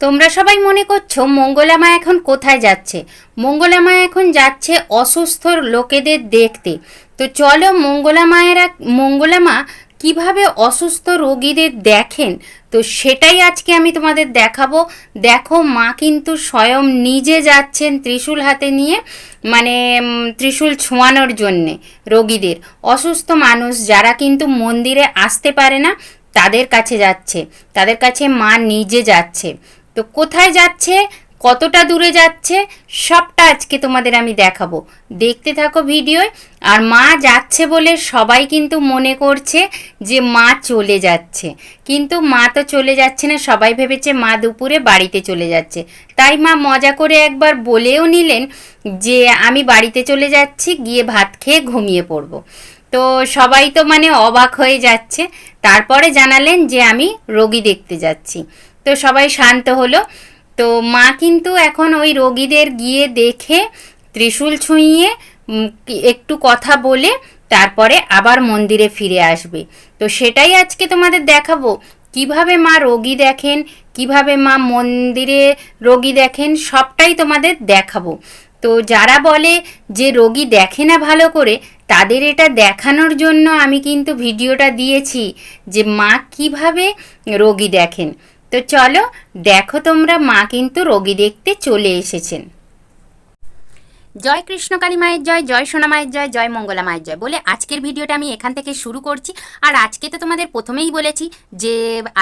তোমরা সবাই মনে করছ মঙ্গলামা এখন কোথায় যাচ্ছে? মঙ্গলামা এখন যাচ্ছে অসুস্থ লোকেদের দেখতে। তো চলো মঙ্গলা মায়েরা মঙ্গলামা কীভাবে অসুস্থ রোগীদের দেখেন? তো সেটাই আজকে আমি তোমাদের দেখাবো। দেখো মা কিন্তু স্বয়ং নিজে যাচ্ছেন ত্রিশূল হাতে নিয়ে মানে ত্রিশূল ছোঁয়ানোর জন্যে রোগীদের। অসুস্থ মানুষ যারা কিন্তু মন্দিরে আসতে পারে না, তাদের কাছে যাচ্ছে। তাদের কাছে মা নিজে যাচ্ছে। তো কোথায় যাচ্ছে, কতটা দূরে যাচ্ছে, সবটা আজকে তোমাদের আমি দেখাবো। দেখতে থাকো ভিডিও আর মা যাচ্ছে বলে সবাই কিন্তু মনে করছে যে মা চলে যাচ্ছে। কিন্তু মা তো চলে যাচ্ছে না, সবাই ভেবেছে মা দুপুরে বাড়িতে চলে যাচ্ছে। তাই মা মজা করে একবার বলেও নিলেন যে আমি বাড়িতে চলে যাচ্ছি, গিয়ে ভাত খেয়ে ঘুমিয়ে পড়ব। তো সবাই তো মানে অবাক হয়ে যাচ্ছে। তারপরে জানালেন যে আমি রোগী দেখতে যাচ্ছি। তো সবাই শান্ত হলো। তো মা কিন্তু এখন ওই রোগীদের গিয়ে দেখে ত্রিশূল ছুঁইয়ে একটু কথা বলে তারপরে আবার মন্দিরে ফিরে আসবে। তো সেটাই আজকে তোমাদের দেখাবো। কীভাবে মা রোগী দেখেন, কীভাবে মা মন্দিরে রোগী দেখেন, সবটাই তোমাদের দেখাবো। তো যারা বলে যে রোগী দেখে না ভালো করে, তাদের এটা দেখানোর জন্য আমি কিন্তু ভিডিওটা দিয়েছি যে মা কীভাবে রোগী দেখেন। তো চলো দেখো তোমরা মা কিন্তু রোগী দেখতে চলে এসেছেন। জয় কৃষ্ণকালী মায়ের জয় জয় সোনা মায়ের জয় জয় মঙ্গলা মায়ের জয় বলে আজকের ভিডিওটা আমি এখান থেকে শুরু করছি। আর আজকে তো তোমাদের প্রথমেই বলেছি যে,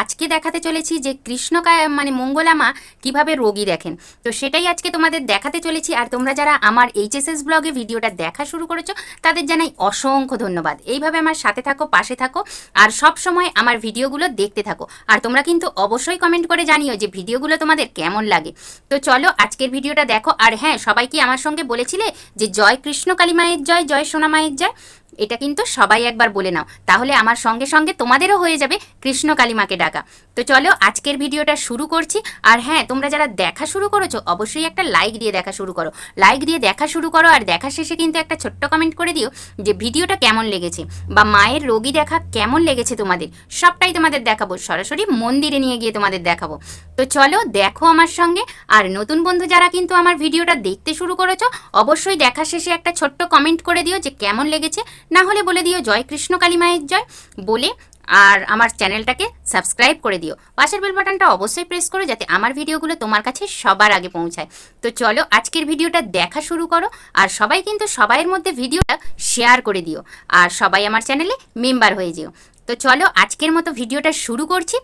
আজকে দেখাতে চলেছি যে কৃষ্ণ মানে মঙ্গলা মা কীভাবে রোগী দেখেন। তো সেটাই আজকে তোমাদের দেখাতে চলেছি। আর তোমরা যারা আমার এইচএসএস ব্লগে ভিডিওটা দেখা শুরু করেছ, তাদের জানাই অসংখ্য ধন্যবাদ। এইভাবে আমার সাথে থাকো, পাশে থাকো, আর সব সময় আমার ভিডিওগুলো দেখতে থাকো। আর তোমরা কিন্তু অবশ্যই কমেন্ট করে জানিও যে ভিডিওগুলো তোমাদের কেমন লাগে। তো চলো আজকের ভিডিওটা দেখো। আর হ্যাঁ সবাই কি আমার সঙ্গে বলেছিলে যে জয় কৃষ্ণ কালী মায়ের জয় জয় সোনা মায়ের জয়। এটা কিন্তু সবাই একবার বলে নাও। তাহলে আমার সঙ্গে সঙ্গে তোমাদেরও হয়ে যাবে কৃষ্ণ কালীমাকে ডাকা। তো চলো আজকের ভিডিওটা শুরু করছি। আর হ্যাঁ তোমরা যারা দেখা শুরু করেছ, অবশ্যই একটা লাইক দিয়ে দেখা শুরু করো। লাইক দিয়ে দেখা শুরু করো আর দেখা শেষে কিন্তু একটা ছোট্ট কমেন্ট করে দিও যে ভিডিওটা কেমন লেগেছে বা মায়ের রোগী দেখা কেমন লেগেছে তোমাদের। সবটাই তোমাদের দেখাবো। সরাসরি মন্দিরে নিয়ে গিয়ে তোমাদের দেখাবো। তো চলো দেখো আমার সঙ্গে। আর নতুন বন্ধু যারা কিন্তু আমার ভিডিওটা দেখতে শুরু করেছ, অবশ্যই দেখা শেষে একটা ছোট্ট কমেন্ট করে দিও যে কেমন লেগেছে না হলে বলে দিও জয় কৃষ্ণ কালী মায়ের জয় বলে আর আমার চ্যানেলটাকে সাবস্ক্রাইব করে দিও। পাশের বেল বাটনটা অবশ্যই প্রেস করো যাতে আমার ভিডিওগুলো তোমার কাছে সবার আগে পৌঁছায়। তো চলো আজকের ভিডিওটা দেখা শুরু করো আর সবাই কিন্তু সবাইয়ের মধ্যে ভিডিওটা শেয়ার করে দিও। আর সবাই আমার চ্যানেলে মেম্বার হয়ে যেও। তো চলো আজকের মতো ভিডিওটা শুরু করছি।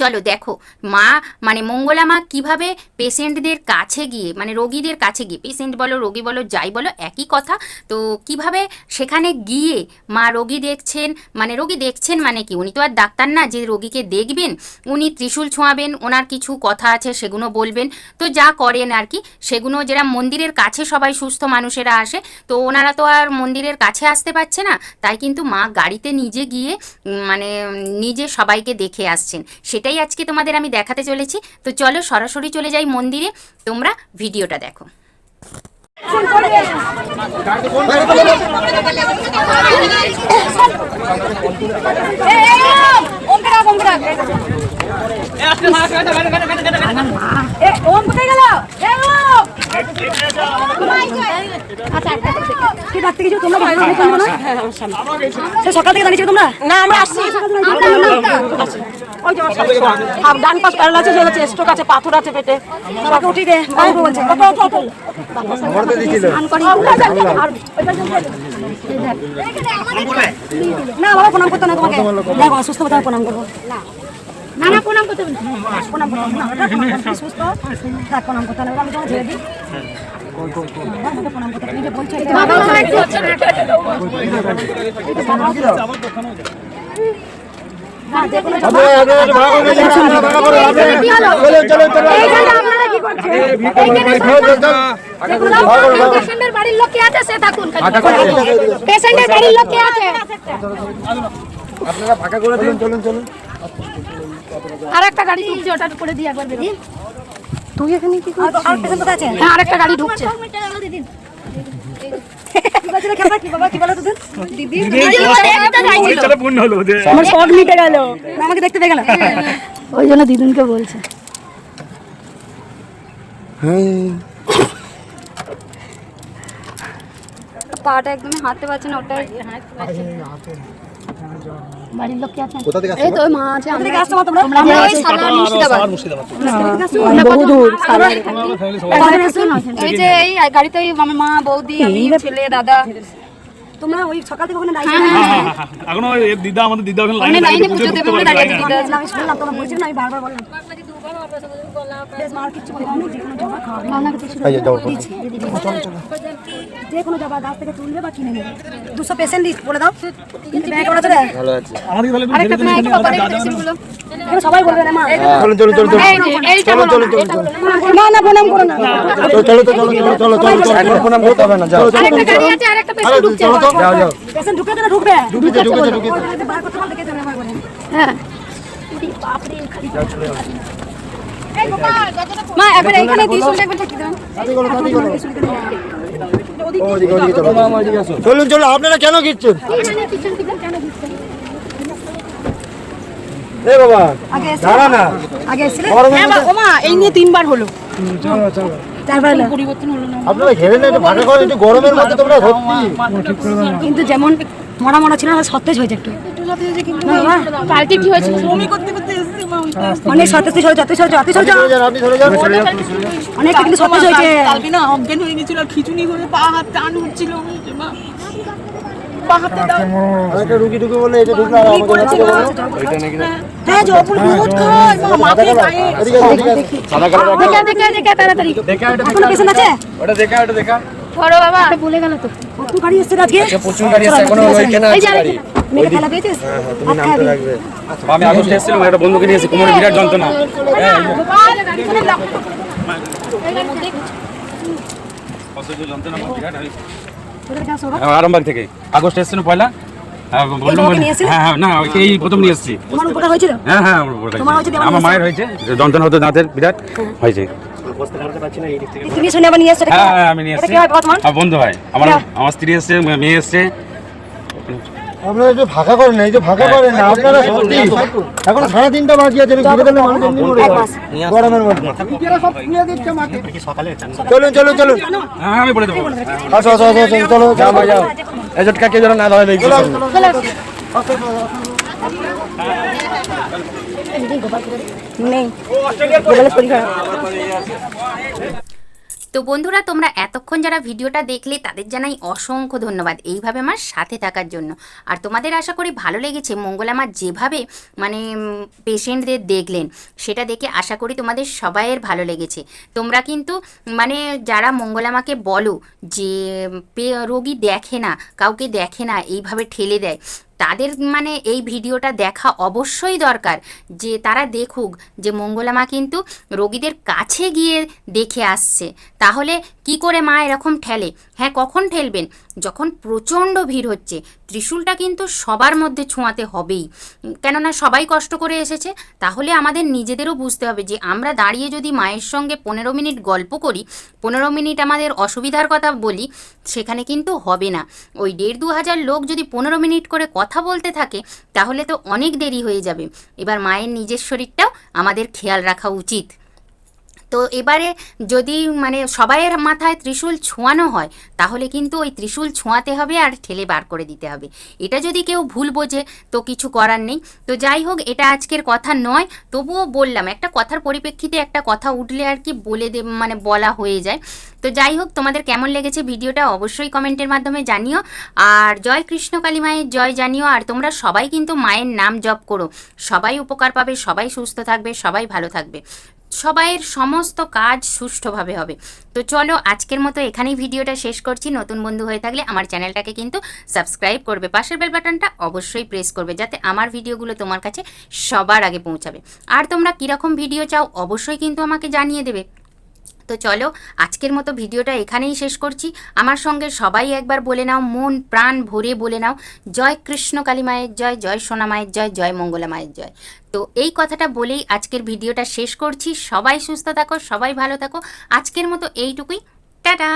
চলো দেখো, মা মানে মঙ্গলা মা কীভাবে পেশেন্টদের কাছে গিয়ে মানে রোগীদের কাছে গিয়ে পেশেন্ট বলো, রোগী বলো, যাই বলো, একই কথা। তো কীভাবে সেখানে গিয়ে মা রোগী দেখছেন মানে রোগী দেখছেন মানে কি? উনি তো আর ডাক্তার না, যে রোগীকে দেখবেন, উনি ত্রিশূল ছোঁয়াবেন, ওনার কিছু কথা আছে সেগুলো বলবেন। তো যা করেন আর কি সেগুলো যেটা মন্দিরের কাছে সবাই সুস্থ মানুষেরা আসে, তো ওনারা তো আর মন্দিরের কাছে আসতে পারছে না। তাই কিন্তু মা গাড়িতে নিজে গিয়ে মানে নিজে সবাইকে দেখে আসছেন। সেটাই আজকে তোমাদের আমি দেখাতে চলেছি। তো চলো সরাসরি চলে যাই মন্দিরে। তোমরা ভিডিওটা দেখো। আচ্ছা থেকে না সে সকাল থেকে দাঁড়িয়েছো তোমরা? না আমরা আসছি। ওই যে হাফ ডান পাশ প্যারালাইসিস হয়ে গেছে স্ট্রোক আছে পাথর আছে পেটে আমাকে উঠিয়ে দে বাবু বলছে ওঠো ওঠো ওঠো স্নান করি। আর। না বাবা প্রণাম করতে না তোমাকে দেখো অসুস্থ কোথাও প্রণাম করব না না প্রণাম করতে হবে না। প্রণাম করতে হবে না ওটা প্রণাম করতে হবে। সুস্থ থাক প্রণাম করতে হবে আমি তোমাকে ছেড়ে দিই প্রণাম করতে পেশেন্টের বাড়ির লোক কে আছে সে থাকুন পেশেন্টের বাড়ির লোক কে আছে। আপনারা ফাঁকা করে দিন চলুন চলুন। আর একটা গাড়ি ঢুকছে ওটা করে দিয়ে একবার বেরিয়ে তুই এখানে কি করছিস? আর হ্যাঁ আরেকটা গাড়ি ঢুকছে। গেল আমাকে দেখতে পেয়ে গেল। ওই জন্য দিদুনকে বলছে। হ্যাঁ পাটা একদমই হাঁটতে পারছে না ওটাই বাড়ির লোক কি আছে? কোথা থেকে এই তো মা আছে আমরা আসছো তোমরা? আমরা এই সালার মুর্শিদাবাদ। বহুদূর এই যে এই গাড়িতে আমার মা বৌদি আমি ছেলে দাদা। তোমরা ওই সকাল থেকে ওখানে দাঁড়িয়ে এখন ওই দিদা আমাদের দিদা ওখানে লাইনে পুজো পুজো দেবে দাঁড়িয়ে। দিদা আমি শুনলাম তোমরা বলছিলে না আমি বারবার বললাম। যে কোনো জবা গাছ থেকে তুলবে বা কিনে নেবে। দুশো পেশেন্ট লিস্ট বলে দাও। সবাই বলবে না না, প্রণাম করো না। চলো চলো চলো চলো চলো চলো চলো প্রণাম করতে হবে না যাও। আরেকটা গাড়ি আছে আরেকটা পেশেন্ট ঢুকছে। চলো যাও যাও। পেশেন্ট ঢুকে না ঢুকবে। বার করতে হ্যাঁ বাপরে খালি মা একবার ঠেকিয়ে দেবেন চলুন চলুন আপনারা কেন গিচ্ছেন এ বাবা দাঁড়া না। আগে এসেছিলে? গরমের মধ্যে- ওমা এই নিয়ে তিনবার হলো। আপনারা ঘেরে না একটু করেন গরমের মধ্যে তোমরা কিন্তু যেমন মরা মরা ছিল না সতেজ হয়েছে একটু। না কালকে কি হয়েছিল? অনেক সতেজ হয়েছে সতেজ হয়েছে সতেজ হয়েছে চলে যান আপনি চলে অনেক কিন্তু সতেজ হয়েছে। কালকে না অজ্ঞান হয়ে গেছিল আর খিচুনি হয়ে পা হাত টান উঠছিল মা পা হাতে দাও। একটা রুগী ঢুকে বলে এটা ঢুকলো আর আমাকে করেছে ঢুকলো মা? বলো। হ্যাঁ। দেখা দেখা দেখা। ধরো বাবা। বলে গেল তো। কত গাড়ি এসছে আজকে? প্রচুর গাড়ি এখনও ওইখানে এই আছে গাড়ি। মেয়েকে খেলা পেয়েছিস তুমি নামতে লাগবে। আমি আগস্টে এসেছিলাম একটা বন্ধুকে নিয়েছি কোমরে বিরাট যন্ত্রণা। হ্যাঁ, আরামবাগ থেকে। আগস্টে পয়লা। হ্যাঁ, নিয়ে? হ্যাঁ হ্যাঁ নিয়ে হ্যাঁ হ্যাঁ আমার মায়ের হয়েছে যন্ত্রণা হতো দাঁতের বিরাট। হয়েছে। তুমি শুনে আবার নিয়ে এসছো হ্যাঁ হ্যাঁ আমি নিয়ে এসেছি। কি হয় আমার বন্ধু আমার। আমার স্ত্রী এসছে মেয়ে এসছে। আপনারা একটু ফাঁকা করেন না এই যে ফাঁকা করেন না আপনারা সত্যি এখন সাড়ে তিনটা বাকি আছে ঘিরে দিলে মানুষ এমনি মরে গরমের মধ্যে। চলুন চলুন চলুন। হ্যাঁ আমি বলে দেবো। আসো আসো আসো আসো, চলো যাও ভাই যাও এজট কাকে যেন না ধরে চলো, চলো। নেই। তো বন্ধুরা তোমরা এতক্ষণ যারা ভিডিওটা দেখলে তাদের জানাই অসংখ্য ধন্যবাদ এইভাবে আমার সাথে থাকার জন্য। আর তোমাদের আশা করি ভালো লেগেছে। মঙ্গলামা যেভাবে মানে পেশেন্টদের দেখলেন সেটা দেখে আশা করি তোমাদের সবাইয়ের ভালো লেগেছে। তোমরা কিন্তু মানে যারা মঙ্গলামাকে বলো যে পে- রোগী দেখে না কাউকে দেখে না এইভাবে ঠেলে দেয় তাদের মানে এই ভিডিওটা দেখা অবশ্যই দরকার। যে তারা দেখুক যে মঙ্গলামা কিন্তু রোগীদের কাছে গিয়ে দেখে আসছে। তাহলে কি করে মা এরকম ঠেলে? হ্যাঁ কখন ঠেলবেন? যখন প্রচণ্ড ভিড় হচ্ছে, ত্রিশূলটা কিন্তু সবার মধ্যে ছোঁয়াতে হবেই। কেননা সবাই কষ্ট করে এসেছে, তাহলে আমাদের নিজেদেরও বুঝতে হবে যে আমরা দাঁড়িয়ে যদি মায়ের সঙ্গে পনেরো মিনিট গল্প করি, পনেরো মিনিট আমাদের অসুবিধার কথা বলি, সেখানে কিন্তু হবে না। ওই দেড় দু হাজার লোক যদি পনেরো মিনিট করে কথা বলতে থাকে, তাহলে তো অনেক দেরি হয়ে যাবে। এবার মায়ের নিজের শরীরটাও আমাদের খেয়াল রাখা উচিত। তো এবারে যদি মানে সবাইয়ের মাথায় ত্রিশূল ছোঁয়ানো হয়, তাহলে কিন্তু ওই ত্রিশূল ছোঁয়াতে হবে আর ঠেলে বার করে দিতে হবে। এটা যদি কেউ ভুল বোঝে, তো কিছু করার নেই। তো যাই হোক, এটা আজকের কথা নয়, তবুও বললাম, একটা কথার পরিপ্রেক্ষিতে একটা কথা উঠলে আর কি বলে দে মানে বলা হয়ে যায়। তো যাই হোক, তোমাদের কেমন লেগেছে ভিডিওটা অবশ্যই কমেন্টের মাধ্যমে জানিও। আর জয় কৃষ্ণ কালী মায়ের জয় জানিও। আর তোমরা সবাই কিন্তু মায়ের নাম জপ করো। সবাই উপকার পাবে, সবাই সুস্থ থাকবে, সবাই ভালো থাকবে। সবাইয়ের সমস্ত কাজ সুষ্ঠুভাবে হবে। তো চলো আজকের মতো এখানেই ভিডিওটা শেষ করছি। নতুন বন্ধু হয়ে থাকলে আমার চ্যানেলটাকে কিন্তু সাবস্ক্রাইব করবে। পাশের বেল বাটনটা অবশ্যই প্রেস করবে যাতে আমার ভিডিওগুলো তোমার কাছে সবার আগে পৌঁছাবে। আর তোমরা কীরকম ভিডিও চাও অবশ্যই কিন্তু আমাকে জানিয়ে দেবে। তো চলো, আজকের মতো ভিডিওটা এখানেই শেষ করছি। আমার সঙ্গে সবাই একবার বলে নাও, মন প্রাণ ভরে বলে নাও, জয় কৃষ্ণ কালী মায়ের জয় জয় সোনা মায়ের জয় জয় মঙ্গলা মায়ের জয়। তো এই কথাটা বলেই আজকের ভিডিওটা শেষ করছি। সবাই সুস্থ থাকো, সবাই ভালো থাকো। আজকের মতো এইটুকুই। টাটা!